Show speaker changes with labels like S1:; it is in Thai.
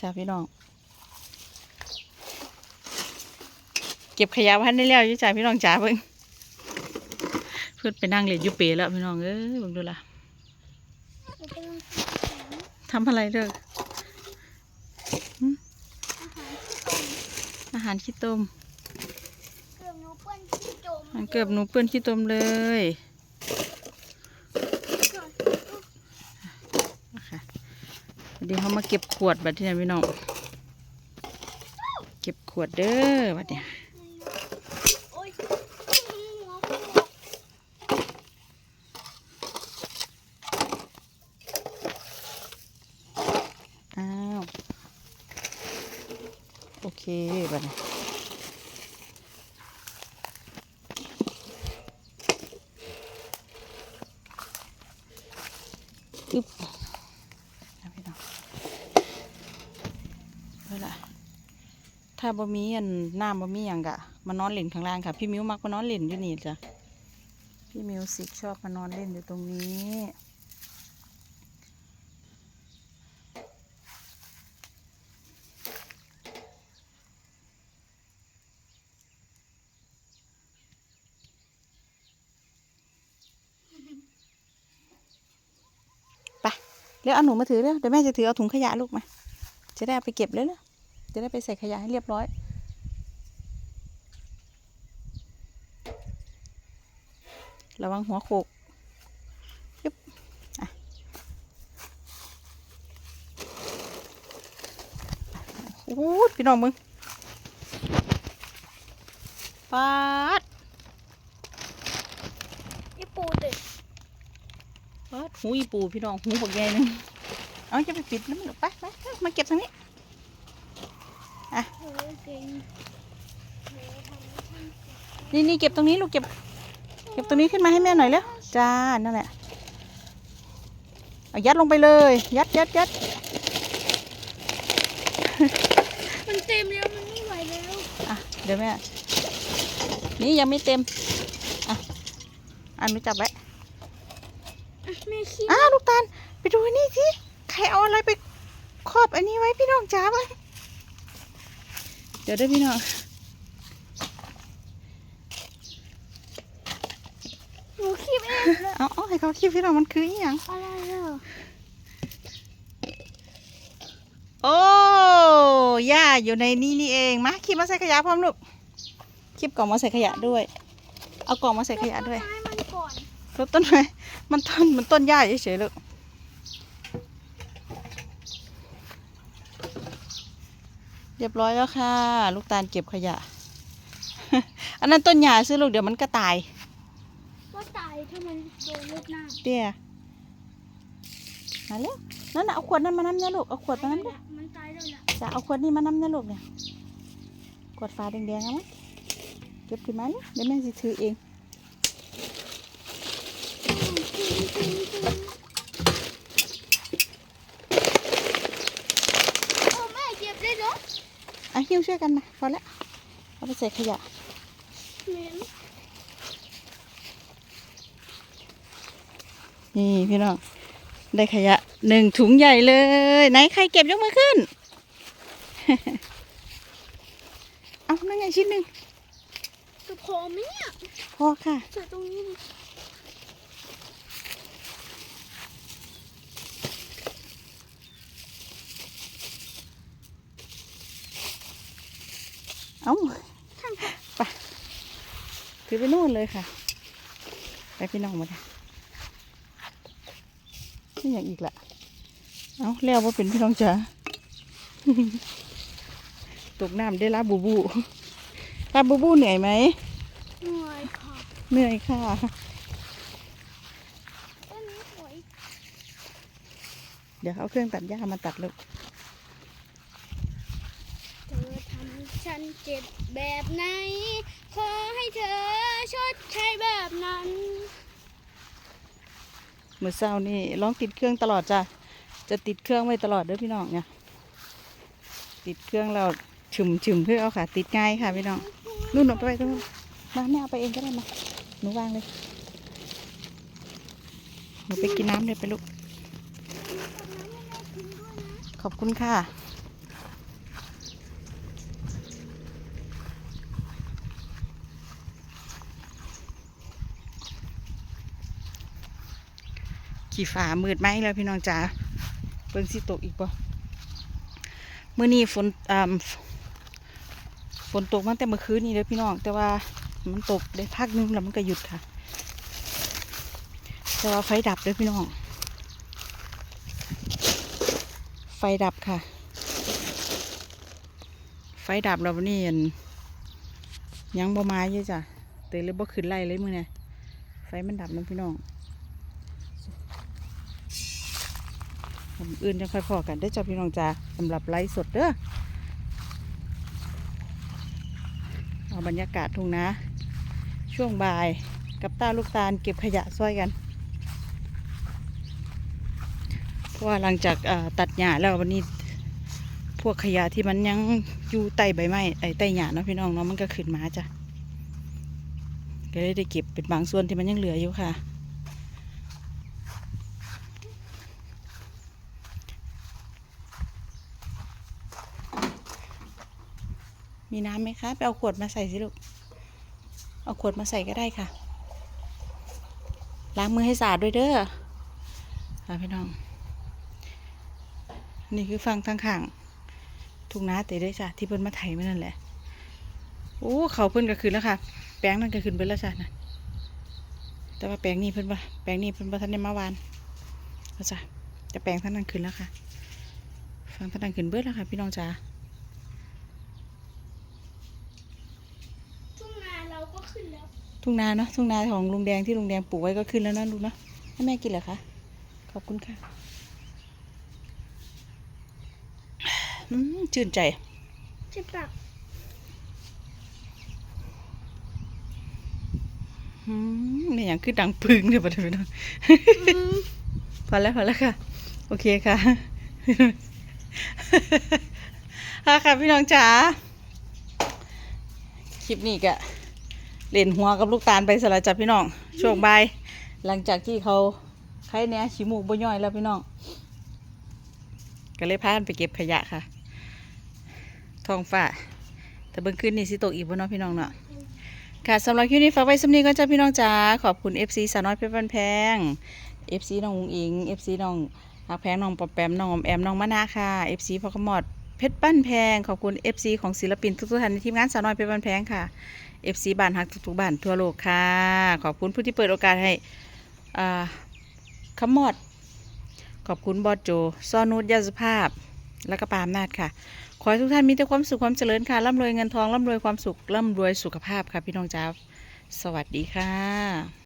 S1: จ้าพี่น้อง เก็บขยะพันได้แล้วอยุ่จ้าพี่น้องจ๋าเพิ่งเพื่อนไปนั่งเล่นอยูเปแล้วพี่น้องเอ้ยเบิ่งดูล่ะทำอะไรเด้อหึอาหารขี้ต้ม
S2: เกือบหนูเปื้อนที่จม
S1: มันเกือบหนูเปื้อนขี้ต้มเลยนะคะ เดี๋ยวเขามาเก็บขวดบัดนี้พี่น้อง เก็บขวดเด้อบัดเนี่ย
S2: โอ๊ยหัวปวด
S1: อ้าว โอเคบัดนี้อึ๊บเอาพี่น้อง เอละถ้าบ่มีอันน้ำบ่มีอย่างกะมานอนเล่นข้างล่างค่ะ พี่มิวมักมานอนเล่นอยู่นี่จ้ะพี่มิวสิกชอบมานอนเล่นอยู่ตรงนี้ไปเร็วเอาหนูมาถือเร็วเดี๋ยวแม่จะถือเอาถุงขยะลูกมา จะได้เอาไปเก็บเลยเร็วจะได้ไปใส่ขยะให้เรียบร้อย ระวังหัวโขกยึบอะโอ้โหพี่น้องมึงปาด
S2: นี่ปูตึก
S1: ปาดหูอีปูพี่น้องหูบักใหญ่หนึงเอาจะไปปิดแล้วมันไปไปไป มาเก็บทางนี้
S2: เฮ้ยเก่งเฮ้ยทำให้ฉัน
S1: นี่นี่เก็บตรงนี้ลูกเก็บ เก็บตรงนี้ขึ้นมาให้แม่หน่อยแล้วจ้านั่นแหละเอายัดลงไปเลย ยัดยัดยัด
S2: มันเต็มแล้วมันไม่ไหวแล้ว
S1: อะเดี๋ยวแม่นี่ยังไม่เต็มอะอันนี้จับไว้
S2: อะแม่ขี้
S1: อ้าวลูกตาลไปดูนี่สิใครเอาอะไรไป ครอบอันนี้ไว้พี่น้องจ้าบ้างเดี๋ยวได้พี่น้อง
S2: หนูขี้เอง
S1: เอาเอาให้เขาคิดพี่น้องมันคืออหย่าง
S2: อะไรอะ
S1: โอ้ย่าอยู่ในนี่นี่เองมาคลิปมาใส่ขยะพร้อมลูกคลิปกล่องมาใส่ขยะด้วย เอากล่องมาใส่ขยะด้วย
S2: ให้มันก่อน
S1: รดต้นไม้มันต้นมันต้นหญ้าเฉยๆลูก รียบร้อยแล้วค่ะ ลูกตาลเก็บขยะ อันนั้นต้นหญ้าซื้อลูกเดี๋ยวมันก็ตาย
S2: ว่าตายถ้ามันโดนลูกน้ำ
S1: เตี้ยมาเร็วนั่นน่ะเอาขวดนั้นมาน้ำเนี่ยลูกเอาขวดมาน้ำ
S2: ตา
S1: เนี่ยย
S2: แล้วมันตายแล้วล่ะ
S1: จะเอาขวดนี้มาน้ำเนี่ยลูกเนี่ยขวดฟ้าแดงๆเอาไหมเก็บขึ้นมาเลยเดี๋ยวแม่สิถือเอง
S2: โอ้แม่เก็บได้เหรอ
S1: อะหิ้ว ช่วยกันมาพอแล้วเอาไปใส่ขยะ
S2: เหม็น
S1: นี่พี่น้องได้ขยะหนึ่งถุงใหญ่เลย ไหนใครเก็บยกมือขึ้น เอานั่นไงชิ้นหนึ่ง
S2: จะพอไหมเนี่ย
S1: พอค่ะ
S2: ใส่ตรงนี้
S1: เอาไปถือไปนู่นเลยค่ะ ไปพี่น้องมาเลยนี่อย่างอีกละเอาแล้วว่าเป็นพี่น้องจ๋าตกน้ำได้ลาบูบูลาบูบูเหนื่อยไหม
S2: เหนื่อยค่ะ
S1: เหนื่อยค่ะ
S2: ต้นนี้สวย
S1: เดี๋ยวเอาเครื่องตัดหญ้ามาตัดลูก
S2: เธอทำ ฉันเจ็บแบบไหน ขอให้เธอชดใช้แบบนั้น
S1: มือเศร้านี่ร้องติดเครื่องตลอดจ้ะจะติดเครื่องไว้ตลอดเด้อพี่น้องเนี่ยติดเครื่องเราฉึมฉึมเพื่อเอาค่ะ ติดง่ายค่ะพี่น้องนู่นเอาไปไว้ตรงนู้นมาแม่เอาไปเองก็ได้มาหนูวางเลยหนูไปกินน้ำเลยไปลูกขอบคุณค่ะ ขี่ฟ้ามืดไหมแล้วพี่น้องจ๋าเบิ่งสิตกอีกปะมื้อนี้ฝนอ่าฝนตกมาแต่เมื่อคืนนี้เด้อพี่น้อง แต่ว่ามันตกได้พักหนึงแล้วมันก็หยุดค่ะ แต่ว่าไฟดับเด้อพี่น้อง ไฟดับค่ะ ไฟดับแล้ววันนี้อั่นยังบ่มาอยู่จ้ะเตยเลยบ่ขึ้นไล่เลยมือนี้ไฟมันดับนะพี่น้องทำ อื่นจะค่อยพอกันได้จ้ะพี่น้องจ้าสำหรับไลฟ์สดเด้อเอาบรรยากาศทุ่งนาช่วงบ่ายกับตาลูกตาลเก็บขยะซอยกันเพราะว่าหลังจากตัดหญ้าแล้ววันนี้พวกขยะที่มันยังอยู่ใต้ใบไม้ไอ้ใต้หญ้าเนาะพี่น้องเนาะมันก็ขึ้นมาจ้ะก็เลยได้เก็บเป็นบางส่วนที่มันยังเหลืออยู่ค่ะ มีน้ำไหมคะไปเอาขวดมาใส่สิลูก เอาขวดมาใส่ก็ได้ค่ะ ล้างมือให้สะอาดด้วยเด้อค่ะพี่น้อง นี่คือฟังทางข้างทุ่งนาเตะได้จ้ะที่เพิ่นมาไถมานั่นแหละ โอ้เขาเพิ่นก็ขึ้นแล้วค่ะ แปลงนั่นก็ขึ้นไปแล้วจ้ะนะแต่ว่าแปลงนี้เพิ่นว่าแปลงนี้เพิ่นว่าท่านได้มาวานแล้วจ้ะแต่แปลงท่านนั้นขึ้นแล้วค่ะ ฟังท่านนั้นขึ้นเบิดแล้วค่ะ พี่น้องจ๋า
S2: ทุ่งนาเราก็ขึ้นแล้ว
S1: ทุ่งนาเนาะทุ่งนาของลุงแดงที่ลุงแดงปลูกไว้ก็ขึ้นแล้วนะลูกเนาะให้แม่กินเหรอคะขอบคุณค่ะอืมชื่นใจ
S2: ใช่ปะ
S1: อืมนี่อย่างคือดังพึ่งเลยปะเดี๋ยวนะพอแล้วพอแล้วค่ะ โอเคค่ะค่ะค่ะพี่น้องจ๋าคลิปนี้ก็ เล่นหัวกับลูกตาลไปสละจับพี่น้องช่วงบ่ายหลังจากที่เขาใครเนี้ยขี้มูกบ่ย่อยแล้วพี่น้อง ก็เลยพากันไปเก็บขยะค่ะท้องฟ้าแต่เบิ่งขึ้นนี่สิตกอีกบ่เนาะพี่น้องเนาะค่ะสำหรับคลิปนี้ฝากไว้สำนีก็จะพี่น้องจ๋าขอบคุณ FC สาวน้อยเพชรบ้านแพง FC น้องอุงอิง FC น้องหักแพงน้องปอมแปมน้องอมแอมน้องมะนาค่ะ FC พ่อขมอด เพชรบ้นแพงขอบคุณ FC ของศิลปินทุกๆท่านในทีมงานสาวน้อยเพชรบ้นแพงค่ะ FC บ้านฮักทุกๆบ้านทั่วโลกค่ะ ขอบคุณผู้ที่เปิดโอกาสให้อ่าขมอด ขอบคุณบอสโจซ่อนุชยาสุภาพ และก็ปามนาดค่ะ ขอให้ทุกท่านมีแต่ความสุขความเจริญค่ะร่ำรวยเงินทองร่ำรวยความสุขร่ำรวยสุขภาพค่ะพี่น้องจ้าสวัสดีค่ะ